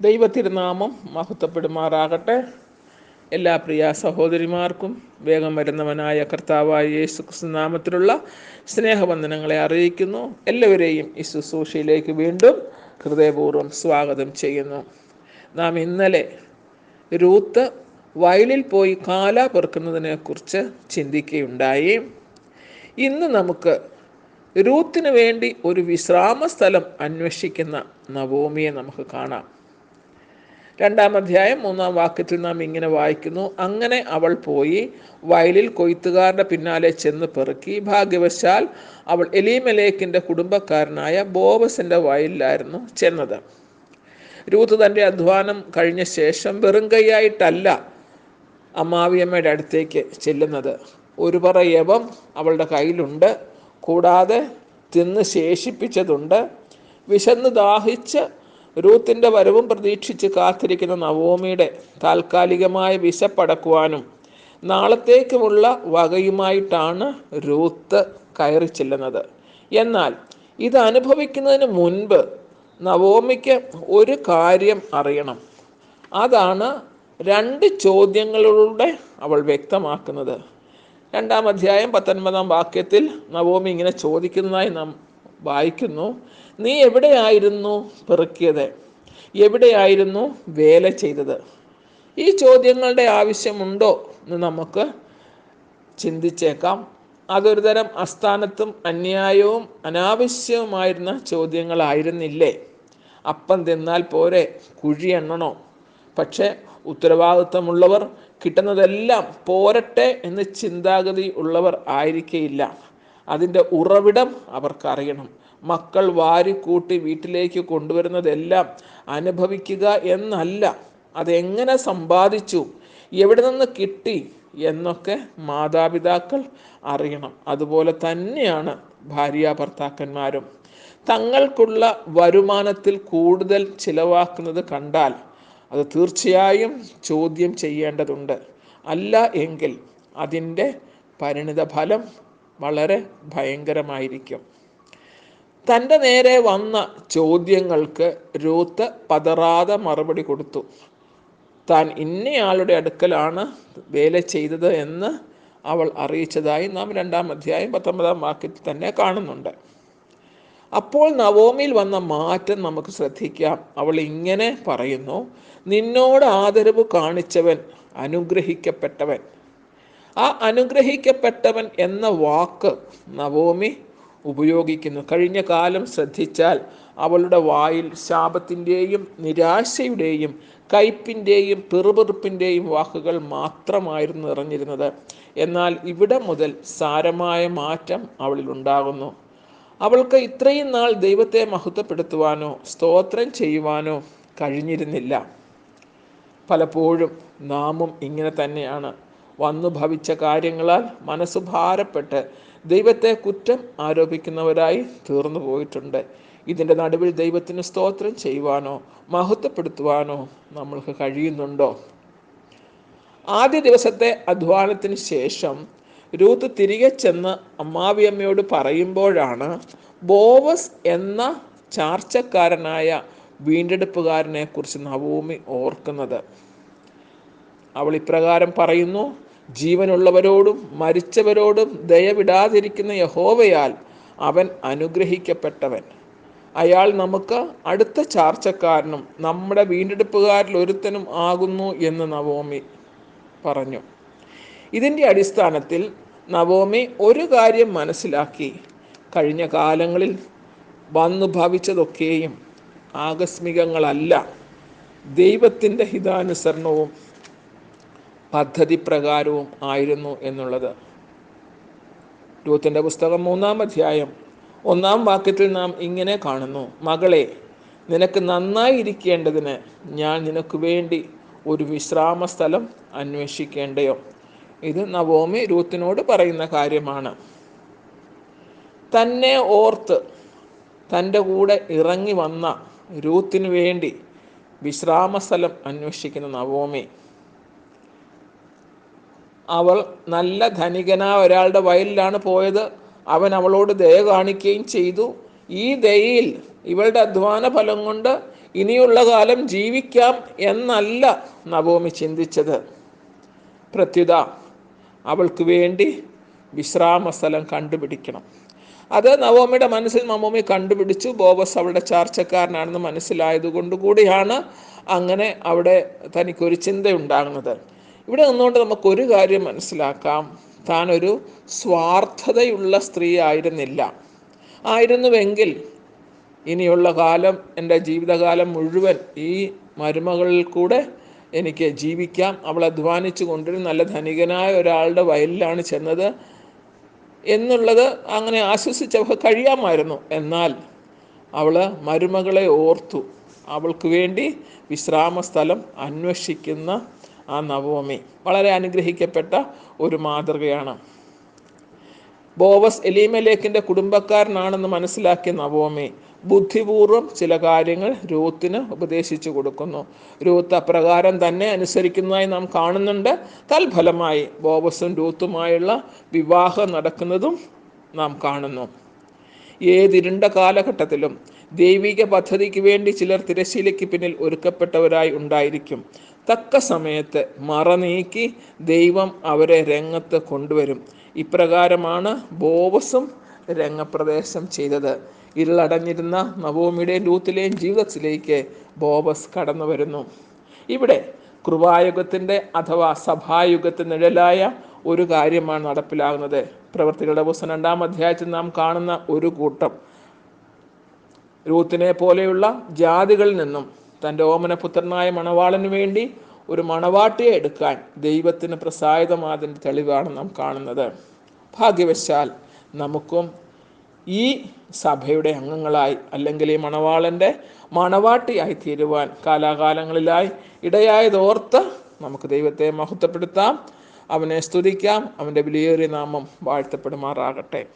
ദൈവത്തിരുനാമം മഹത്വപ്പെടുമാറാകട്ടെ. എല്ലാ പ്രിയ സഹോദരിമാർക്കും വേഗം വരുന്നവനായ കർത്താവായ യേശു ക്രിസ്തു നാമത്തിലുള്ള സ്നേഹവന്ദനങ്ങളെ അറിയിക്കുന്നു. എല്ലാവരെയും ഈ ശുശ്രൂഷയിലേക്ക് വീണ്ടും ഹൃദയപൂർവം സ്വാഗതം ചെയ്യുന്നു. നാം ഇന്നലെ രൂത്ത് വയലിൽ പോയി കാല പെറുക്കുന്നതിനെ കുറിച്ച് ചിന്തിക്കുകയുണ്ടായി. ഇന്ന് നമുക്ക് രൂത്തിന് വേണ്ടി ഒരു വിശ്രാമ സ്ഥലം അന്വേഷിക്കുന്ന നവോമിയെ നമുക്ക് കാണാം. രണ്ടാം അധ്യായം മൂന്നാം വാക്യത്തിൽ നാം ഇങ്ങനെ വായിക്കുന്നു. അങ്ങനെ അവൾ പോയി വയലിൽ കൊയ്ത്തുകാരുടെ പിന്നാലെ ചെന്ന് പെറുക്കി. ഭാഗ്യവശാൽ അവൾ എലീമലേക്കിന്റെ കുടുംബക്കാരനായ ബോവസിന്റെ വയലിലായിരുന്നു ചെന്നത്. രൂത്ത് തന്റെ അധ്വാനം കഴിഞ്ഞ ശേഷം വെറും കൈയായിട്ടല്ല അമ്മാവിയമ്മയുടെ അടുത്തേക്ക് ചെല്ലുന്നത്. ഒരു പറ യവം അവളുടെ കയ്യിലുണ്ട്. കൂടാതെ തിന്ന് ശേഷിപ്പിച്ചതുണ്ട്. വിശന്ന് ദാഹിച്ച് രൂത്തിന്റെ വരവും പ്രതീക്ഷിച്ച് കാത്തിരിക്കുന്ന നവോമിയുടെ താൽക്കാലികമായ വിശപ്പടക്കുവാനും നാളത്തേക്കുമുള്ള വകയുമായിട്ടാണ് രൂത്ത് കയറി ചെല്ലുന്നത്. എന്നാൽ ഇത് അനുഭവിക്കുന്നതിന് മുൻപ് നവോമിക്ക് ഒരു കാര്യം അറിയണം. അതാണ് രണ്ട് ചോദ്യങ്ങളിലൂടെ അവൾ വ്യക്തമാക്കുന്നത്. രണ്ടാം അധ്യായം പത്തൊൻപതാം വാക്യത്തിൽ നവോമി ഇങ്ങനെ ചോദിക്കുന്നതായി നാം വായിക്കുന്നു. നീ എവിടെയായിരുന്നു പെറുക്കിയത്? എവിടെയായിരുന്നു വേല ചെയ്തത്? ഈ ചോദ്യങ്ങളുടെ ആവശ്യമുണ്ടോ എന്ന് നമുക്ക് ചിന്തിച്ചേക്കാം. അതൊരു തരം അസ്ഥാനത്തും അന്യായവും അനാവശ്യവുമായിരുന്ന ചോദ്യങ്ങളായിരുന്നില്ലേ? അപ്പം തിന്നാൽ പോരെ കുഴി എണ്ണണോ? പക്ഷേ ഉത്തരവാദിത്തമുള്ളവർ കിട്ടുന്നതെല്ലാം പോരട്ടെ എന്ന് ചിന്താഗതി ഉള്ളവർ ആയിരിക്കയില്ല. അതിന്റെ ഉറവിടം അവർക്കറിയണം. മക്കൾ വാരിക്കൂട്ടി വീട്ടിലേക്ക് കൊണ്ടുവരുന്നതെല്ലാം അനുഭവിക്കുക എന്നല്ല. അതെങ്ങനെ സമ്പാദിച്ചു? എവിടെ നിന്ന് കിട്ടി? എന്നൊക്കെ മാതാപിതാക്കൾ അറിയണം. അതുപോലെ തന്നെയാണ് ഭാര്യ ഭർത്താക്കന്മാരും തങ്ങൾക്കുള്ള വരുമാനത്തിൽ കൂടുതൽ ചിലവാക്കുന്നത് കണ്ടാൽ അത് തീർച്ചയായും ചോദ്യം ചെയ്യേണ്ടതുണ്ട്. അല്ല എങ്കിൽ അതിന്റെ പരിണിത ഫലം വളരെ ഭയങ്കരമായിരിക്കും. തന്റെ നേരെ വന്ന ചോദ്യങ്ങൾക്ക് രൂത്ത് പതറാതെ മറുപടി കൊടുത്തു. താൻ ഇന്നയാളുടെ അടുക്കലാണ് വേല ചെയ്തത് എന്ന് അവൾ അറിയിച്ചതായി നാം രണ്ടാം അധ്യായം പത്തൊമ്പതാം വാക്യത്തിൽ തന്നെ കാണുന്നുണ്ട്. അപ്പോൾ നവോമിയിൽ വന്ന മാറ്റം നമുക്ക് ശ്രദ്ധിക്കാം. അവൾ ഇങ്ങനെ പറയുന്നു നിന്നോട് ആദരവ് കാണിച്ചവൻ അനുഗ്രഹിക്കപ്പെട്ടവൻ. ആ അനുഗ്രഹിക്കപ്പെട്ടവൻ എന്ന വാക്ക് നവോമി ഉപയോഗിക്കുന്നു. കഴിഞ്ഞ കാലം ശ്രദ്ധിച്ചാൽ അവളുടെ വായിൽ ശാപത്തിന്റെയും നിരാശയുടെയും കയ്പിന്റെയും പിറുപിറുപ്പിന്റെയും വാക്കുകൾ മാത്രമായിരുന്നു നിറഞ്ഞിരുന്നത്. എന്നാൽ ഇവിടെ മുതൽ സാരമായ മാറ്റം അവളിൽ ഉണ്ടാകുന്നു. അവൾക്ക് ഇത്രയും നാൾ ദൈവത്തെ മഹത്വപ്പെടുത്തുവാനോ സ്തോത്രം ചെയ്യുവാനോ കഴിഞ്ഞിരുന്നില്ല. പലപ്പോഴും നാമും ഇങ്ങനെ തന്നെയാണ്. വന്നു ഭവിച്ച കാര്യങ്ങളാൽ മനസ്സ് ഭാരപ്പെട്ട് ദൈവത്തെ കുറ്റം ആരോപിക്കുന്നവരായി തീർന്നു പോയിട്ടുണ്ട്. ഇതിന്റെ നടുവിൽ ദൈവത്തിന് സ്തോത്രം ചെയ്യുവാനോ മഹത്വപ്പെടുത്തുവാനോ നമ്മൾക്ക് കഴിയുന്നുണ്ടോ? ആദ്യ ദിവസത്തെ അധ്വാനത്തിന് ശേഷം രൂത്ത് തിരികെ ചെന്ന് അമ്മാവിയമ്മയോട് പറയുമ്പോഴാണ് ബോവസ് എന്ന ചാർച്ചക്കാരനായ വീണ്ടെടുപ്പുകാരനെ കുറിച്ച് നവോമി ഓർക്കുന്നത്. അവൾ ഇപ്രകാരം പറയുന്നു ജീവനുള്ളവരോടും മരിച്ചവരോടും ദയവിടാതിരിക്കുന്ന യഹോവയാൽ അവൻ അനുഗ്രഹിക്കപ്പെട്ടവൻ. അയാൾ നമുക്ക് അടുത്ത ചാർച്ചക്കാരനും നമ്മുടെ വീണ്ടെടുപ്പുകാരിൽ ഒരുത്തനും ആകുന്നു എന്ന് നവോമി പറഞ്ഞു. ഇതിന്റെ അടിസ്ഥാനത്തിൽ നവോമി ഒരു കാര്യം മനസ്സിലാക്കി. കഴിഞ്ഞ കാലങ്ങളിൽ വന്നു ഭവിച്ചതൊക്കെയും ആകസ്മികങ്ങളല്ല. ദൈവത്തിന്റെ ഹിതാനുസരണവും പദ്ധതി പ്രകാരവും ആയിരുന്നു എന്നുള്ളത്. രൂത്തിന്റെ പുസ്തകം മൂന്നാം അധ്യായം ഒന്നാം വാക്യത്തിൽ നാം ഇങ്ങനെ കാണുന്നു. മകളെ നിനക്ക് നന്നായി ഇരിക്കേണ്ടതിന് ഞാൻ നിനക്ക് വേണ്ടി ഒരു വിശ്രാമ സ്ഥലം അന്വേഷിക്കേണ്ടയോ? ഇത് നവോമി രൂത്തിനോട് പറയുന്ന കാര്യമാണ്. തന്നെ ഓർത്ത് തന്റെ കൂടെ ഇറങ്ങി വന്ന രൂത്തിന് വേണ്ടി വിശ്രാമ സ്ഥലം അന്വേഷിക്കുന്ന നവോമി അവൾ നല്ല ധനികനായ ഒരാളുടെ വയലിലാണ് പോയത്. അവൻ അവളോട് ദയ കാണിക്കുകയും ചെയ്തു. ഈ ദയയിൽ ഇവളുടെ അധ്വാന ഫലം കൊണ്ട് ഇനിയുള്ള കാലം ജീവിക്കാം എന്നല്ല നവോമി ചിന്തിച്ചത്. പ്രത്യുത അവൾക്ക് വേണ്ടി വിശ്രാമ സ്ഥലം കണ്ടുപിടിക്കണം. അത് നവോമിയുടെ മനസ്സിൽ നവോമി കണ്ടുപിടിച്ചു. ബോബസ് അവളുടെ ചാർച്ചക്കാരനാണെന്ന് മനസ്സിലായതുകൊണ്ട് കൂടിയാണ് അങ്ങനെ അവിടെ തനിക്കൊരു ചിന്തയുണ്ടാകുന്നത്. ഇവിടെ നിന്നുകൊണ്ട് നമുക്കൊരു കാര്യം മനസ്സിലാക്കാം. താൻ ഒരു സ്വാർത്ഥതയുള്ള സ്ത്രീ ആയിരുന്നില്ല. ആയിരുന്നുവെങ്കിൽ ഇനിയുള്ള കാലം എന്റെ ജീവിതകാലം മുഴുവൻ ഈ മരുമകളിൽ കൂടെ എനിക്ക് ജീവിക്കാം. അവൾ അധ്വാനിച്ചു കൊണ്ടൊരു നല്ല ധനികനായ ഒരാളുടെ വയലിലാണ് ചെന്നത് എന്നുള്ളത് അങ്ങനെ ആശ്വസിച്ച് അവൾക്ക് കഴിയാമായിരുന്നു. എന്നാൽ അവൾ മരുമകളെ ഓർത്തു. അവൾക്ക് വേണ്ടി വിശ്രാമ സ്ഥലം അന്വേഷിക്കുന്ന ആ നവോമി വളരെ അനുഗ്രഹിക്കപ്പെട്ട ഒരു മാതൃകയാണ്. ബോവസ് എലീമലേക്കിന്റെ കുടുംബക്കാരനാണെന്ന് മനസ്സിലാക്കിയ നവോമി ബുദ്ധിപൂർവം ചില കാര്യങ്ങൾ രൂത്തിന് ഉപദേശിച്ചു കൊടുക്കുന്നു. രൂത്ത് അപ്രകാരം തന്നെ അനുസരിക്കുന്നതായി നാം കാണുന്നുണ്ട്. തൽഫലമായി ബോവസും രൂത്തുമായുള്ള വിവാഹം നടക്കുന്നതും നാം കാണുന്നു. ഏതിരുണ്ട കാലഘട്ടത്തിലും ദൈവിക പദ്ധതിക്ക് വേണ്ടി ചിലർ തിരശീലയ്ക്ക് പിന്നിൽ ഒരുക്കപ്പെട്ടവരായി ഉണ്ടായിരിക്കും. തക്ക സമയത്ത് മറ നീക്കി ദൈവം അവരെ രംഗത്ത് കൊണ്ടുവരും. ഇപ്രകാരമാണ് ബോവസും രംഗപ്രദേശം ചെയ്തത്. ഇരുളടഞ്ഞിരുന്ന നവോമിയുടെയും ലൂത്തിലെയും ജീവിതത്തിലേക്ക് ബോബസ് കടന്നു വരുന്നു ഇവിടെ കൃപായുഗത്തിന്റെ അഥവാ സഭായുഗത്തിന് നിഴലായ ഒരു കാര്യമാണ് നടപ്പിലാകുന്നത്. പ്രവൃത്തികളുടെ പുസ്തകം രണ്ടാം അധ്യായത്തിൽ നാം കാണുന്ന ഒരു കൂട്ടം. രൂത്തിനെ പോലെയുള്ള ജാതികളിൽ നിന്നും തന്റെ ഓമനപുത്രനായ മണവാളന് വേണ്ടി ഒരു മണവാട്ടിയെ എടുക്കാൻ ദൈവത്തിന് പ്രസാദിതമാതിന്റെ തെളിവാണ് നാം കാണുന്നത്. ഭാഗ്യവശാൽ നമുക്കും ഈ സഭയുടെ അംഗങ്ങളായി അല്ലെങ്കിൽ ഈ മണവാളന്റെ മണവാട്ടിയായി തീരുവാൻ കാലാകാലങ്ങളിലായി ഇടയായതോർത്ത് നമുക്ക് ദൈവത്തെ മഹത്വപ്പെടുത്താം. അവനെ സ്തുതിക്കാം. അവന്റെ വിലയേറിയ നാമം വാഴ്ത്തപ്പെടുമാറാകട്ടെ.